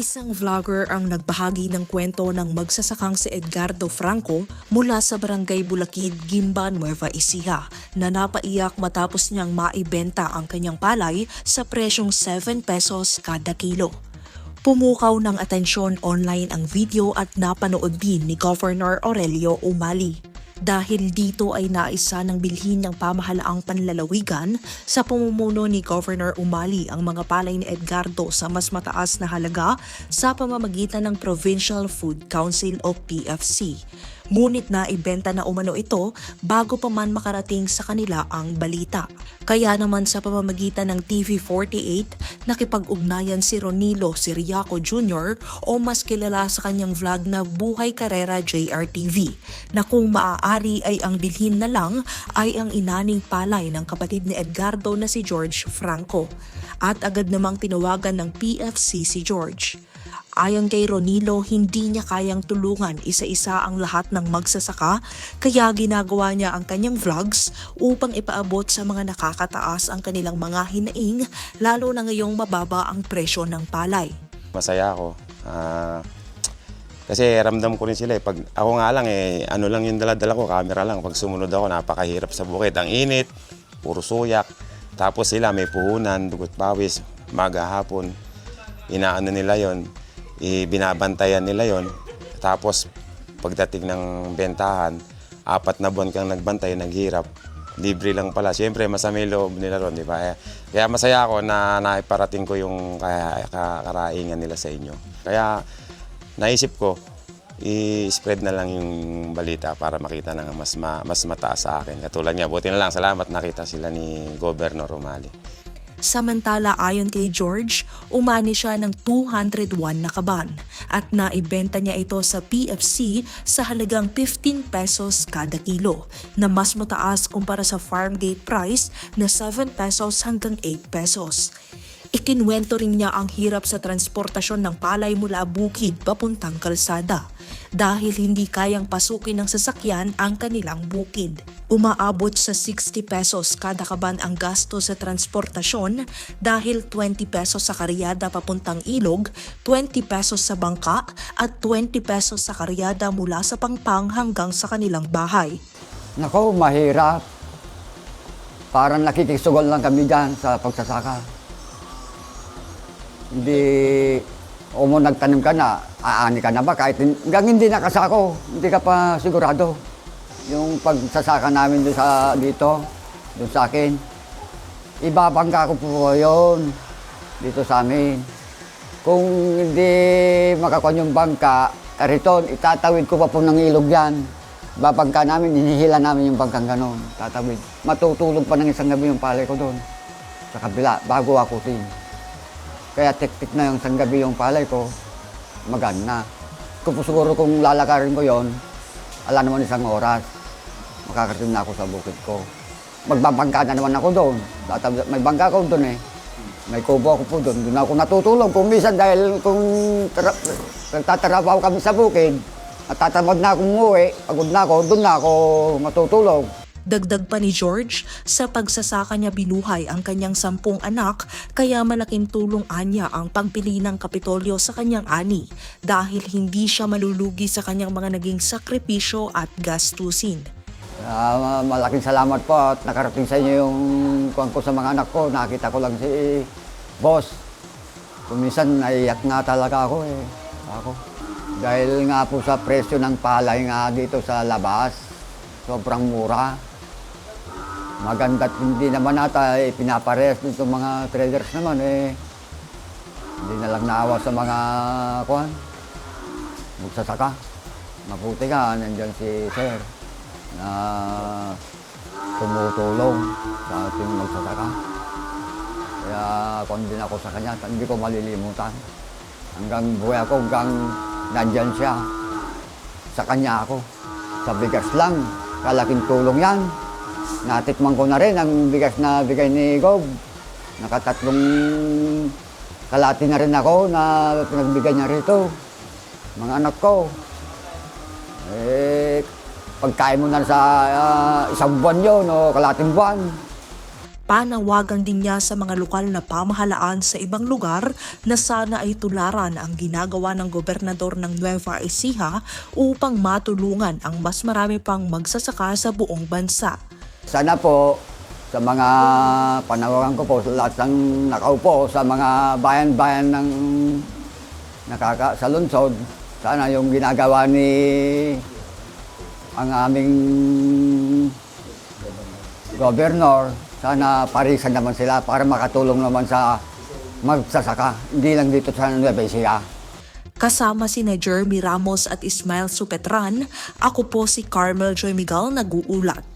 Isang vlogger ang nagbahagi ng kwento ng magsasakang si Edgardo Franco mula sa barangay Bulakid, Gimba, Nueva Ecija na napaiyak matapos niyang maibenta ang kanyang palay sa presyong 7 pesos kada kilo. Pumukaw ng atensyon online ang video at napanood din ni Governor Aurelio Umali. Dahil dito ay naisa ng bilhin ng pamahalaang panlalawigan sa pamumuno ni Governor Umali ang mga palay ni Edgardo sa mas mataas na halaga sa pamamagitan ng Provincial Food Council o PFC. Ngunit na ibenta na umano ito bago pa man makarating sa kanila ang balita. Kaya naman sa pamamagitan ng TV48, nakipag-ugnayan si Ronilo Siriaco Jr. o mas kilala sa kanyang vlog na Buhay Karera JRTV na kung maaari ay ang bilhin na lang ay ang inaning palay ng kapatid ni Edgardo na si George Franco. At agad namang tinawagan ng PFC si George. Ayon kay Ronilo, hindi niya kayang tulungan isa-isa ang lahat ng magsasaka kaya ginagawa niya ang kanyang vlogs upang ipaabot sa mga nakakataas ang kanilang mga hinaing lalo na ngayong mababa ang presyo ng palay. Masaya ako. Ah, kasi ramdam ko rin sila eh. Pag ako nga lang eh, ano lang yung dala-dala ko, camera lang. Pag sumunod ako, napakahirap sa bukid. Ang init, puro suyak. Tapos sila may puhunan, dugot pawis, maga hapon. Inaano nila yon binabantayan nila yon Tapos pagdating ng bentahan, apat na buwan kang nagbantay, naghirap. Libre lang pala. Siyempre, masama loob nila ron, di ba? Kaya masaya ako na naiparating ko yung kaya, nila sa inyo. Kaya naisip ko, i-spread na lang yung balita para makita nga mas, ma- mas mataas sa akin. Katulad niya, buti na lang, salamat nakita sila ni Governor Romali. Samantala ayon kay George, umani siya ng 201 na kaban at naibenta niya ito sa PFC sa halagang 15 pesos kada kilo na mas mataas kumpara sa farm gate price na 7 pesos hanggang 8 pesos. Ikinwento rin niya ang hirap sa transportasyon ng palay mula bukid papuntang kalsada dahil hindi kayang pasukin ng sasakyan ang kanilang bukid. Umaabot sa 60 pesos kada kaban ang gasto sa transportasyon dahil 20 pesos sa karyada papuntang ilog, 20 pesos sa bangka at 20 pesos sa karyada mula sa pangpang hanggang sa kanilang bahay. Nako, mahirap. Parang nakikisugal lang kami dyan sa pagsasaka. Hindi, o nagtanim ka na, aani ka na ba? Kahit hanggang hindi nakasako, hindi ka pa sigurado. Yung pagsasaka namin doon sa dito, doon sa akin, ibabangga ko po yun dito sa amin. Kung hindi makakuha yung bangka, kariton, itatawid ko pa po ng ilog yan. Babangka namin, hinihila namin yung bangkang ganon, tatawid. Matutulog pa ng isang gabi yung palay ko doon, sa kabila, bago ako tin. Kaya tik-tik na yung isang gabi yung palay ko, maganda. Kung siguro kung lalakarin ko yon, ala naman isang oras, makakarating na ako sa bukid ko. Magbabangka na naman ako doon. May bangka ko doon eh. May kubo ako po doon. Doon ako natutulog. Kung minsan dahil kung tra- nagtatrabaho kami sa bukid, at tatamad na akong umuwi, pagod na ako, doon na ako matutulog. Dagdag pa ni George, sa pagsasaka niya binuhay ang kanyang sampung anak kaya malaking tulong anya ang pagpili ng kapitolyo sa kanyang ani dahil hindi siya malulugi sa kanyang mga naging sakripisyo at gastusin. Ah, malaking salamat po at nakarating sa inyo yung kuwan ko sa mga anak ko. Nakita ko lang si boss. Kung minsan naiyak nga talaga ako eh. Ako. Dahil nga po sa presyo ng palay nga dito sa labas, sobrang mura. Maganda't hindi naman nata eh, pinaparehas nito mga traders naman eh. Hindi na lang naawa sa mga kuwan. Magsasaka. Mabuti ka, nandyan si sir na tumutulong sa ating magsasaka. Kaya kung din ako sa kanya, hindi ko malilimutan. Hanggang buhay ako, hanggang nandyan siya. Sa kanya ako. Sa bigas lang, kalaking tulong yan. Natikman ko na rin ang bigas na bigay ni Gob. Nakatatlong kalati na rin ako na pinagbigay niya rito. Mga anak ko. Eh, pagkain mo na sa ah, isang buwan yun o kalating buwan. Panawagan din niya sa mga lokal na pamahalaan sa ibang lugar na sana ay tularan ang ginagawa ng gobernador ng Nueva Ecija upang matulungan ang mas marami pang magsasaka sa buong bansa. Sana po sa mga panawagan ko po, sa lahat ng nakaupo, sa mga bayan-bayan ng nakaka sa lungsod, sana yung ginagawa ni ang aming gobernor, sana parisan naman sila para makatulong naman sa magsasaka, hindi lang dito sa Nueva Ecija. Kasama sina Jeremy Ramos at Ismail Supetran, ako po si Carmel Joy Miguel nag-uulat